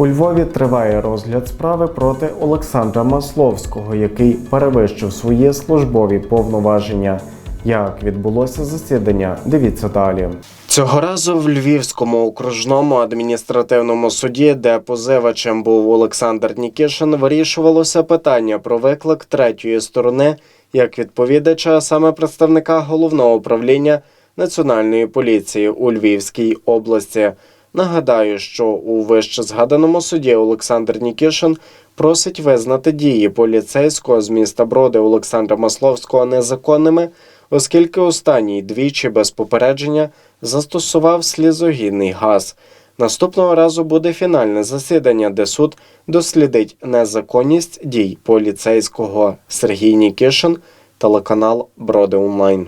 У Львові триває розгляд справи проти Олександра Масловського, який перевищив свої службові повноваження. Як відбулося засідання? Дивіться далі. Цього разу в Львівському окружному адміністративному суді, де позивачем був Олександр Нікішин, вирішувалося питання про виклик третьої сторони як відповідача, саме представника головного управління Національної поліції у Львівській області. Нагадаю, що у вище згаданому суді Олександр Нікішин просить визнати дії поліцейського з міста Броди Олександра Масловського незаконними, оскільки останній двічі без попередження застосував слізогінний газ. Наступного разу буде фінальне засідання, де суд дослідить незаконність дій поліцейського Сергій Нікішин, телеканал Броди Онлайн.